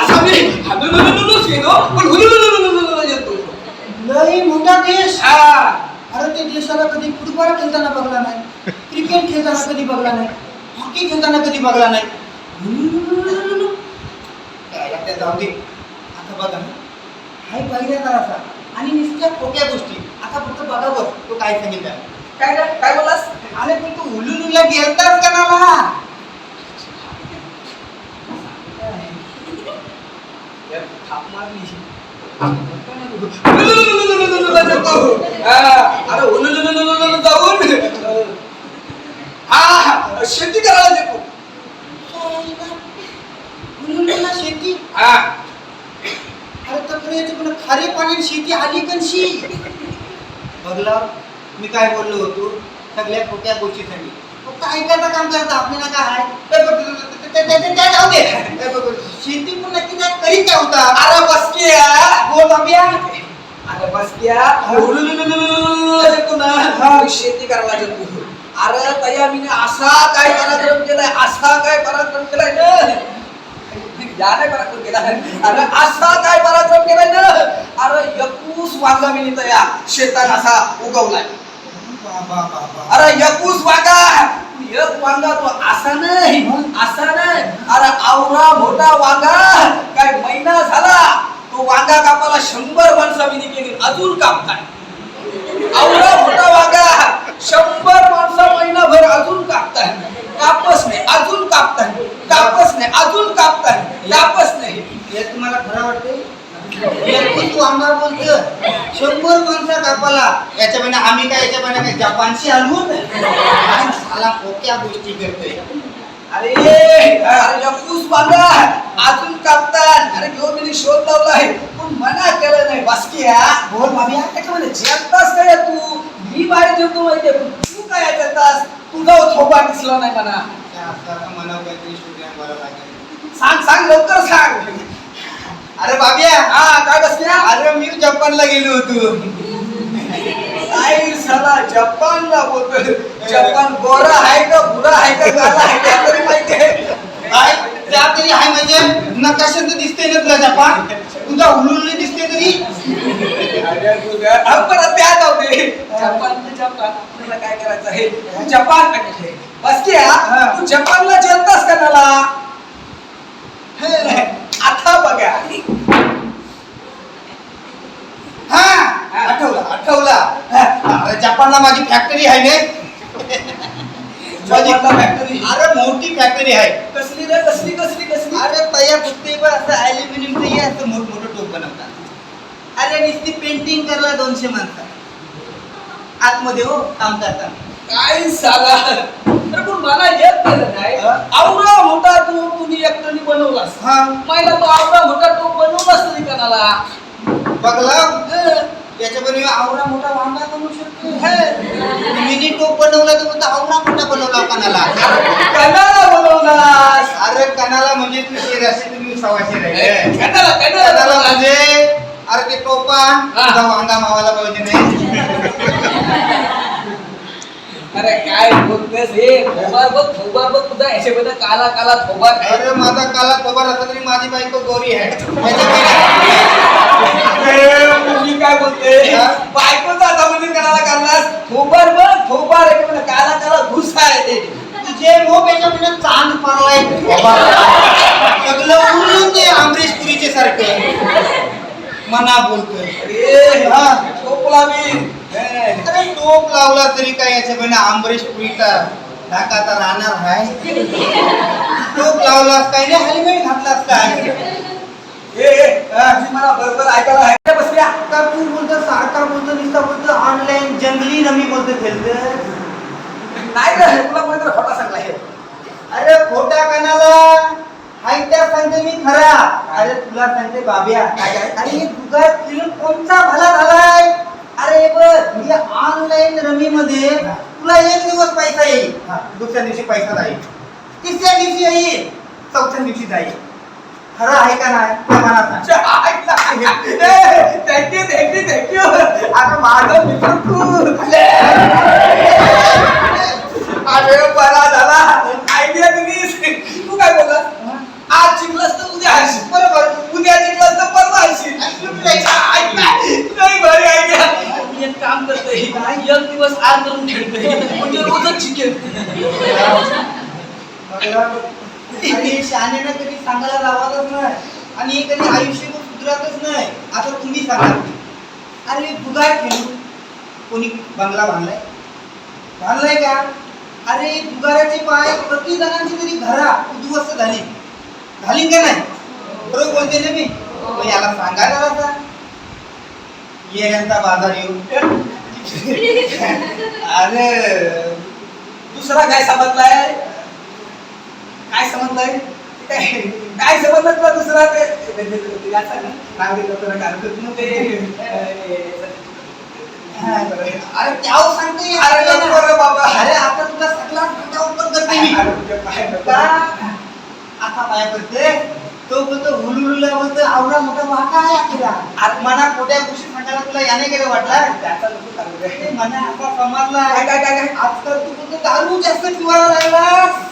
असा मी हलुलुलुलुलुच येतो पण हुलुलुलुलुलुलु येतो लई मोठा देश. अरे ते देशाला कधी फुटबॉल खेळताना बघला नाही क्रिकेट खेळताना कधी बघला नाही हॉकी खेळताना कधी बघला नाही. जाऊ दे. आता बघा. हाय पहिल्यांदा असा आणि नुसत्या खोक्या गोष्टी. आता फक्त बघावर तो काय सांगितलं. काय काय बोलास अरे पण तू उलुलुला गेलतास का नाला थाप मारली हुलुलुलुलुलुलुलु येतो. हा, अरे हुलुलुलुलुलुलु जाऊन हा शेती करायला येतो शेती हा अरे तर याची पण खारे पाणी शेती आली कशी बघला मी काय बोललो होतो सगळ्या खोट्या गोष्टीसाठी फक्त ऐकायचं काम करता आपल्याला काय आहे जाऊ दे ते शेती पण नक्की काय करीत काय होता अरे बस की या. बोल बाबिया अरे बस क्या हुलुलुलुलुलुलु येतो ना शेती करायला येतो अरे तया मीने असा काय पराक्रम केलाय असा काय पराक्रम केलाय ना या नाही पराक्रम केला अरे असा काय पराक्रम केलाय ना अरे यकूस वांगा मी तया शेतात असा उगवलाय. अरे यकूस वांगा एक वांगा तो असा नाही असा नाही. अरे आवरा मोठा वांगा. काय महिना झाला तो वांगा कापाला शंभर माणसं मी केली अजून कापताय आवरा मोठा वांगा. शंभर माणसं महिनाभर अजून कापताय कापस नाही अजून कापताय कापस नाही अजून कापताय कापस नाही. हे तुम्हाला खरं वाटते तू आम्हाला बोलतो शंभर माणसं कापाला याच्या महिना आम्ही काय याच्या काय? जपानशी हलवून? साला खोक्या गोष्टी करतोय. अरे यकूस वांगा अजून कापतात अरे घेऊन मी शोध लावलाय. पण मना केलं नाही. बास्किया बोल बाबिया त्याच्यामध्ये जेवतास काय तू? मी बाहेर जेवतो माहितीये पण तू काय जेवतास तुझा थोपा दिसला नाही आपल्याला मनावर काहीतरी शोधण्या बरं लागेल. सांग सांग लवकर सांग. अरे बाबिया. हा काय बसल्या? अरे मी जपानला गेलो होतो. काय साला जपानला बोलतोय. जपान गोरा आहे का बुरा आहे का काला आहे का तरी माहिती आहे. काय त्या तरी आहे म्हणजे नकाशात दिसते ना तुला जपान? तुझा हुलुली दिसते तरी? आपण त्या जाऊ दे. Japan Japan. आपल्याला काय करायचं आहे? जपान आहे बस की हा. तू जपानला जेवतास का हा आठवला आठवला. जपानला माझी फॅक्टरी आहे ने माझी factory? अरे मोठी फॅक्टरी आहे. कसली रे कसली कसली कसली? अरे तयार बा असं अल्युमिनियमचं हे असं मोठ मोठं टोप बनवतात. अरे नुसती पेंटिंग करायला दोनशे माणसं. आतमध्ये हो काम करतात. काय साला? अरे पण मला येत केलं नाही. हा? आवडा मोठा तो तुम्ही एकट्याने बनवलास. हा. महिला तो आवडा मोठा तो बनवलास तरी कणाला? बघला. त्याच्याबरोबर आवडा मोठा वांगा बनवू शकतो. मिनी टोप बनवला तर म्हणतो आवडा मोठा बनवला कणाला? कणाला बनवलास. अरे कणाला म्हणजे तू शेर असे तुम्ही सवाशे राहिले. कणाला कणाला. म्हणजे अरे ते हा. तुझा वांगा मावाला पाहिजे नाही. अरे काय बोलतेस हे? थोबार बघ थोबार बघ तुझा याच्याबद्दल काला काला थोबार. अरे माझा काला खबर असला तरी माझी बायको गोरी आहे. अरे, मी काय बोलते? बायकोचा आता म्हणजे कणाला करलास थोबार बघ थोबार आहे म्हणजे काला काला घुस आहे. ते तुझे मोह याच्यामध्ये चांद पडलाय सगळं उडून ते अमरीश पुरीचे सारखे. मना बोलतोय. अरे हा. टोप मी हे. अरे टोप लावला तरी काय याच्यामध्ये अमरीश पुरीचा ढाका तर राहणार आहे. टोप लावलास काय नाही हेल्मेट घातलास काय ए, ए, तुझी मला बरोबर ऐकायला आहे बसल्या का तू बोलतो सारखा बोलतो नुसता बोलतो ऑनलाईन जंगली रमी बोलतो खेळत नाही रे तुला कोणीतरी खोटा सांगला हे? अरे खोटा कानाला हाय त्या सांगते मी खरा. अरे तुला सांगते बाब्या? अरे जुगार फिरून कोणता भला झालाय? अरे बघ या ऑनलाईन रमी मध्ये तुला एक दिवस पैसा येईल. दुसऱ्या दिवशी पैसा जाईल. तिसऱ्या दिवशी येईल. चौथ्या दिवशी जाईल. खरं आहे का नाही. थँक्यू थँक्यू थँक्यू आता माझा मित्र तू. अरे बरा झाला. आयडिया तुम्ही तू काय बोलला आज जिंकलास तर उद्या हरशील. बरोबर. उद्या जिंकलास तर परवा हरशील. ऐक ना, लई भारी आयडिया मी एक काम करतोय एक दिवस आर करून खेळतोय. म्हणजे रोजच शिकेल. आणि शहाण्यानं कधी सांगायला लावतच नाही. आणि कधी आयुष्य सुधरतच नाही. आता तुम्ही सांगा. अरे बुगार खेळू कोणी बंगला बांधलाय? बांधलाय का? अरे बुगाराचे पाय प्रति जणांची तरी घरा उद्ध्वस्त झाली. झाली का नाही? बरोबर बोलते ना मी? मग याला सांगा जरा आता येण्यांचा बाजार येऊ. अरे दुसरा काय समजलाय? काय समजलाय? काय समजलं तुला दुसरा? ते अरे त्यावर सांगते. अरे बाबा. अरे आता तुला सगळा फाटा ओपन करते मी आता काय करते? तो बोलतो हुलुलुला बोलतो आवडा मोठा वाटा आहे अखेरा अरे मना खोट्या गोष्टी सांगायला तुला याने गेलं वाटला. त्याचा नको सांगू मना आता समजला काय काय काय काय? आजकाल तू बोलतो दारू जास्त पिवायला लागलास.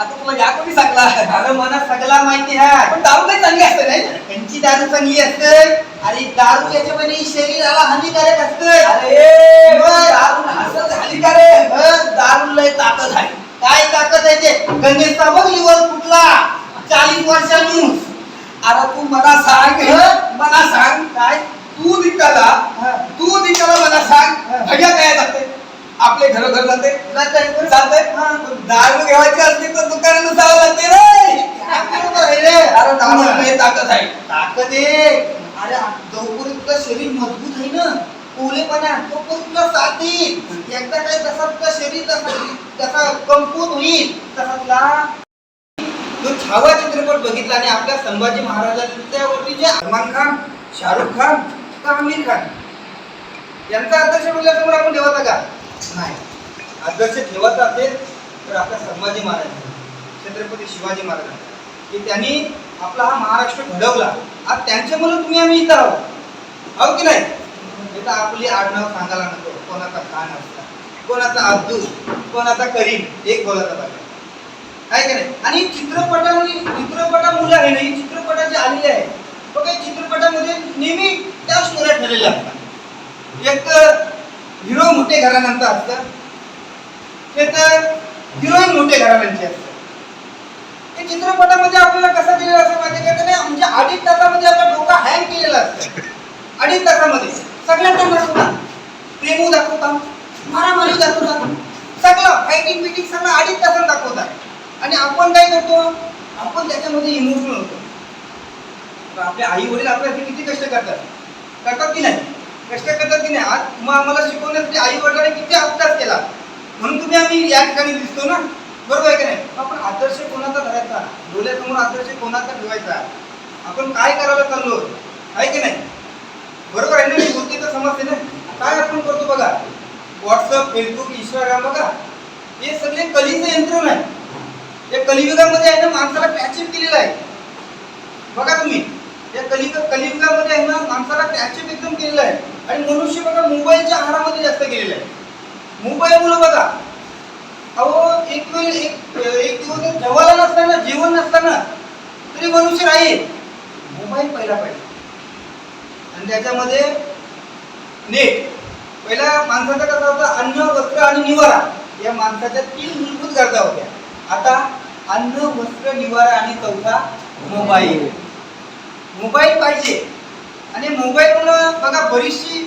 आता तुला या कोणी सांगला अरे मला सगळा माहिती आहे. पण दारू काही चांगली असते नाही? त्यांची दारू चांगली असते. आणि दारू याच्यामध्ये शरीराला हानिकारक असते. अरे. दारू हसत झाली का रे दारू लय ताकद आहे. काय ताकद आहे ते? गणेशचा बघ लिव्हर फुटला चाळीस वर्षांनी. अरे तू मला सांग हं? मला सांग. काय? तू दिकाला तू दिकाला मला सांग. भैया काय जाते? आपले घरोघर जाते. जाते. हां. दारू घ्यायची असली तर दुकानात जावं लागते रे. अरे दारू ताकद आहे? ताकद आहे. अरे जोपर्यंत शरीर मजबूत आहे ना. पुलेपणा तो पूर्ण साथ देईल एकदा काय जसा तुझं शरीर तसा तसा कमकुवत होईल तसा तुला तो छावा चित्रपट बघितला आणि आपल्या संभाजी महाराजांच्यावरती जे सलमान खान शाहरुख खान का आमिर खान? यांचा आदर्श म्हणल्यासमोर आपण ठेवायचा का? नाही. आदर्श ठेवायचा असेल तर आपल्या संभाजी महाराज छत्रपती शिवाजी महाराज की त्यांनी आपला हा महाराष्ट्र घडवला. आज त्यांच्यामुळे तुम्ही आम्ही इथं आहोत. आहो की नाही? इथं आपली आडनाव सांगायला नको. कोणाचा खान असता. कोणाचा अब्दुल कोणाचा करीम एक बोलायचा पाहिजे. काय का नाही? आणि चित्रपटाने चित्रपटामुळे आहे ना ही चित्रपटाची आलेले आहे. तो काही चित्रपटामध्ये नेहमी त्या स्टोऱ्या ठरलेल्या असतात. एक तर हिरो मोठे घराण्यांचा असतं. ते तर हिरोईन मोठे घराण्यांची असतं. ते चित्रपटामध्ये आपल्याला कसं दिलेलं असं माहिती का? म्हणजे अडीच तासामध्ये आपला डोका हँग केलेला असतं. अडीच तासामध्ये. सगळ्यांना दाखवतात प्रेमू दाखवतात मारामारी दाखवतात सगळं फायटिंग बिटिंग सगळं अडीच तासात दाखवतात आणि आपण काय करतो? आपण त्याच्यामध्ये इमोशनल होतो. आपले आई वडील आपल्यासाठी किती कष्ट करतात? करतात की नाही? कष्ट करतात की नाही? आज मग आम्हाला शिकवण्यासाठी आई वडिलांनी किती अभ्यास केला. म्हणून तुम्ही आम्ही या ठिकाणी दिसतो ना? बरोबर आहे की नाही? आपण आदर्श कोणाचा धरायचा? डोळ्यासमोर आदर्श कोणाचा ठेवायचा? आपण काय करायला चाललो? आहे की नाही? बरोबर आहे ना? मी बोलते तर समजते ना? काय आपण करतो बघा? व्हॉट्सअप फेसबुक इंस्टाग्राम बघा. हे सगळे कलीचं यंत्रण आहे या कलियुगामध्ये आहे ना माणसाला पॅचअप केलेलं आहे. बघा तुम्ही. या कलियुग कलियुगामध्ये आहे ना माणसाला पॅचअप एकदम केलेलं आहे. आणि मनुष्य बघा मोबाईलच्या आहारामध्ये जास्त गेलेलं आहे. मोबाईलमुळे बघा. अहो एक वेळ एक एक दिवस जेवायला नसताना जेवण नसताना तरी मनुष्य राहील. मोबाईल पहिला पाहिजे. आणि त्याच्यामध्ये नेट. पहिला माणसाचा कसा होता? अन्न वस्त्र आणि निवारा. या माणसाच्या तीन मूलभूत गरजा होत्या. आता अन्न वस्त्र निवारा आणि चौथा मोबाईल. मोबाईल पाहिजे. आणि मोबाईलमुळं बघा बरीचशी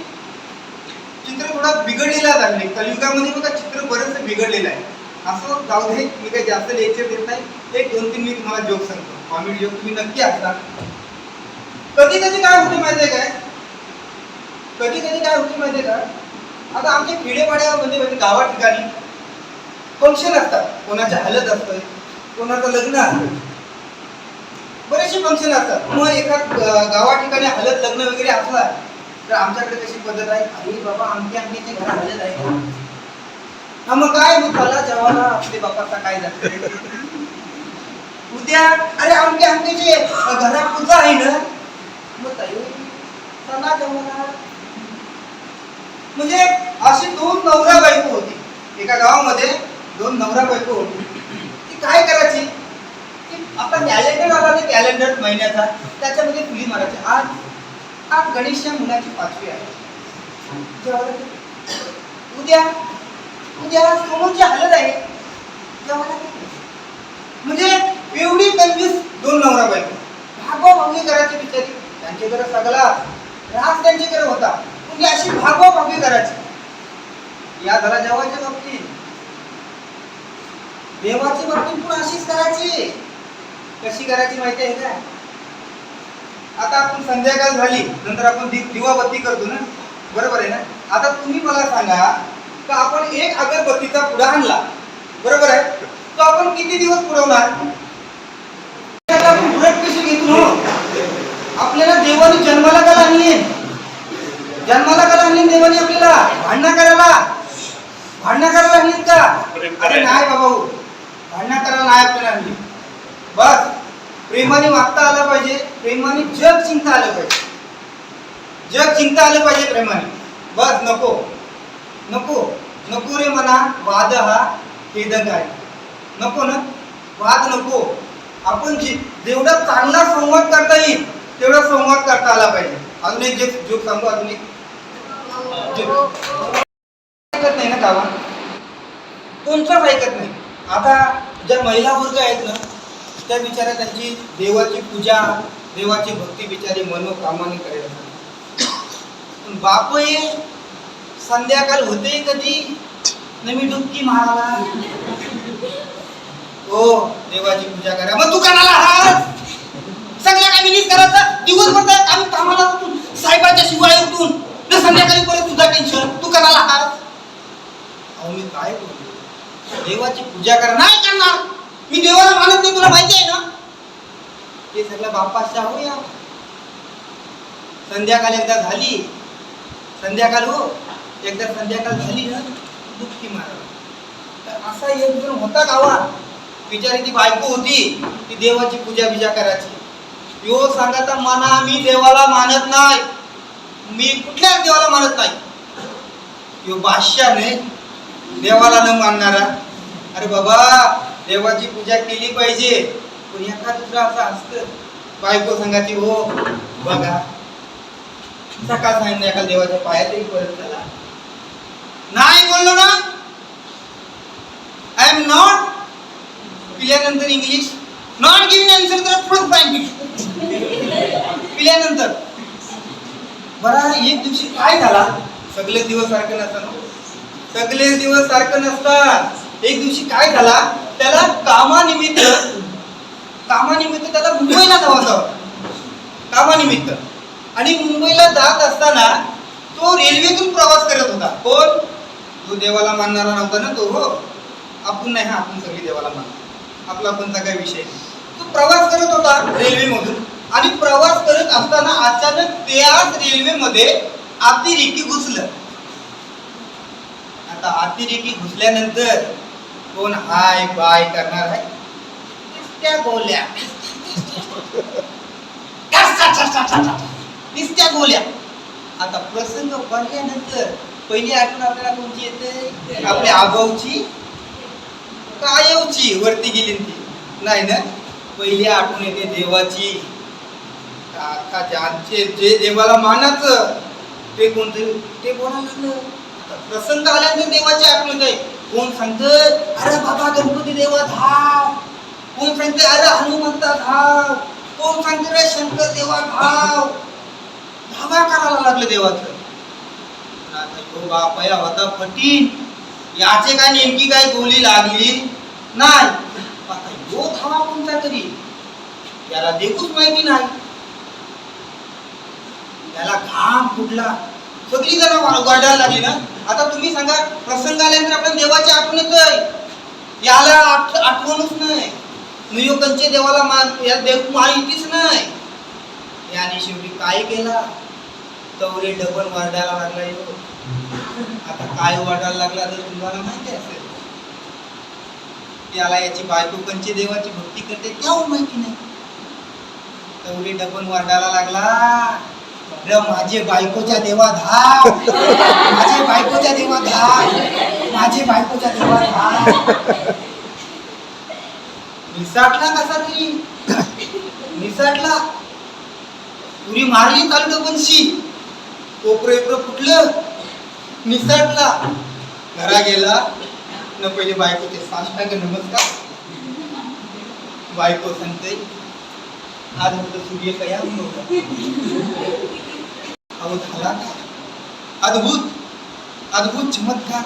चित्र थोडा बिघडलेला लागले कलियुगामध्ये बघा चित्र बरंच बिघडलेलं आहे. असं जाऊ दे मी काही जास्त लेक्चर देत नाही. एक दोन तीन मी तुम्हाला जोक सांगतो. कॉमेडी जोक तुम्ही नक्की असता कधी कधी काय होतं माहिती आहे काय? कधी कधी काय होते माहिती का? आता आमच्या खेडेपाड्यामध्ये म्हणजे गावा ठिकाणी फंक्शन असतात. कोणाच्या हलत असतं कोणाचं लग्न असतं. बरेचसे फंक्शन असतात. मग एका गावा ठिकाणी हलत लग्न वगैरे असला तर आमच्याकडे कशी पद्धत आहे. अरे बाबा आमच्या आमच्या घर हलत आहे. हा मग काय? मग चला जेवायला आपले बापाचा काय झालं उद्या अरे आमच्या आमच्याचे घरात पूजा आहे ना? मग चला जेव्हा म्हणजे अशी दोन नवरा बायको होती. एका गावामध्ये दोन नवरा बायको होती. ती काय करायची? की आता कॅलेंडर आला ते कॅलेंडर महिन्याचा. त्याच्यामध्ये फुली मारायची. आज आज गणेशच्या मुलाची पाचवी आहे. उद्या उद्या समोरची हालत आहे. म्हणजे एवढी कन्फ्युज दोन नवरा बायको. भागवा भागी करायची बिचारी त्यांच्याकडे सगळा राग त्यांच्याकडे होता. तुम्ही अशी भागोभागी करायची या घरा जेवायच्या बाबतीत. देवाची बाबतीत पण अशीच करायची कशी करायची माहिती आहे का? आता आपण संध्याकाळ झाली नंतर आपण दिवाबत्ती करतो ना? बरोबर आहे ना? आता तुम्ही मला सांगा का आपण एक अगरबत्तीचा पुढा आणला? बरोबर आहे? तो आपण किती दिवस पुरवणार? आपण व्रत कशी घेतो? आपल्याला देवाने जन्माला का आणली जन्माला का आणली देवाने आपल्याला? भांडणं करायला. भांडणं करायला आणली का? अरे नाही बाबा. भांडणं करायला नाही आपल्याला आणली बस. प्रेमाने वागता आलं पाहिजे. प्रेमाने जग चिंता आलं पाहिजे. जग चिंता आलं पाहिजे प्रेमाने. बस नको. नको. नको रे म्हणा वाद हा भेदक आहे. नको ना. वाद नको. आपण जे जेवढा चांगला संवाद करता येईल तेवढा संवाद करता आला पाहिजे. अजून एक जे जोक सांगू अजून एक. ऐकत नाही ना गावा कोणताच ऐकत नाही. आता ज्या महिला वर्ग आहेत ना त्या बिचाऱ्या त्यांची देवाची पूजा देवाची भक्ती बिचारी मनोकामाने करायला पण बाप हे संध्याकाळ होते कधी? नवी डुबकी मारायला. हो देवाची पूजा करा. मग तू कानाला हात सगळ्या कामी नीट करायचं दिवसभर काम कामाला साहेबाच्या शिवाय उठून. न संध्याकाळी परत तुझा टेन्शन तू कानाला हात अहो मी काय बोलतो देवाची पूजा करा नाही करणार. मी देवाला मानत नाही तुला माहिती आहे ना? हे सगळं बापाच्या होऊया संध्याकाळ एकदा झाली. संध्याकाळ हो. एकदा संध्याकाळ झाली ना दुःखी मारा तर असा एक जण होता गावात. बिचारी ती बायको होती. ती देवाची पूजा बिजा करायची. यो सांगायचा मना मी देवाला मानत नाही. मी कुठल्याच देवाला मानत नाही. यो बादशाने देवाला न मानणारा अरे बाबा देवाची पूजा केली पाहिजे. पण एका दुसरा असं असतं. बायको सांगायची हो बघा सकाळ एका देवाच्या पायातही परत झाला नाही बोललो ना? आय एम नॉट पिल्यानंतर इंग्लिश नॉट गिव्हिंग आन्सर तर फ्रूट बँकिंग पिल्यानंतर. बरा एक दिवशी काय झाला? सगळे दिवस सारखं नसतं हो. सगळे दिवस सारखं नसतात. एक दिवशी काय झाला? त्याला कामानिमित्त कामानिमित्त त्याला मुंबईला जावं होतं कामानिमित्त. आणि मुंबईला जात असताना तो रेल्वेतून प्रवास करत होता. कोण? तो देवाला मानणारा नव्हता ना तो हो. आपण नाही हा आपण सगळी देवाला मानतो आपला कोणता काही विषय तो प्रवास करत होता रेल्वेमधून. आणि प्रवास करत असताना अचानक त्याच रेल्वेमध्ये अतिरेकी घुसलं. आता अतिरेकी घुसल्यानंतर कोण हाय बाय करणार आहे? त्या गोल्या. नुसत्या गोल्या. आता प्रसंग बनल्यानंतर पहिली आठवण आपल्याला कोणची येते? आपल्या आगाऊची. कायवची वरती गेली ती. नाही ना? पहिली आठवण येते देवाची. आता ज्यांचे जे देवाला मानाचं ते कोणतरी ते बोलायला लागलं. आता प्रसंग आल्यानंतर देवाची आठवण येते कोण सांगतं अरे बाबा गणपती देवा धाव कोण सांगते अरे हनुमंता धाव कोण सांगते रे शंकर देवा धाव धावा करायला लागलं देवाचं. पण आता यो बापया होता फटीन याचे काय नेमकी काय गोली लागली? नाही. आता यो धावा कोणता तरी? याला देखूच माहिती नाही. त्याला घाम फुटला. सगळी जण वाढायला लागली ना. आता तुम्ही सांगा प्रसंग आल्यानंतर आपण देवाची आठवण येतोय. याला आठ आठवणच नाही. नियोकांचे देवाला मान या देव माहितीच नाही. याने शेवटी काय केला? तवरे डबल वाढायला लागला ह्यो. आता काय वाढायला लागला तर तुम्हाला माहिती असेल. त्याला याची बायको कंची देवाची भक्ती करते? तेव्हा माहिती नाही. तेवढी डबल वरडायला लागला. र माझे बायकोच्या देवा धाव माझे बायकोच्या देवा धाव माझे बायकोच्या देवा धाव निसाटला कसा तुम्ही निसाटला. पुरी मारली चालू बनशी कोपरं इकडं फुटलं. निसटला. घरा गेला. न पहिले बायकोचे साष्टांग नमस्कार. बायको सांगते आज होतं सूर्य कयाम नव्हता. अहो झाला. का अद्भुत. अद्भुत चमत्कार.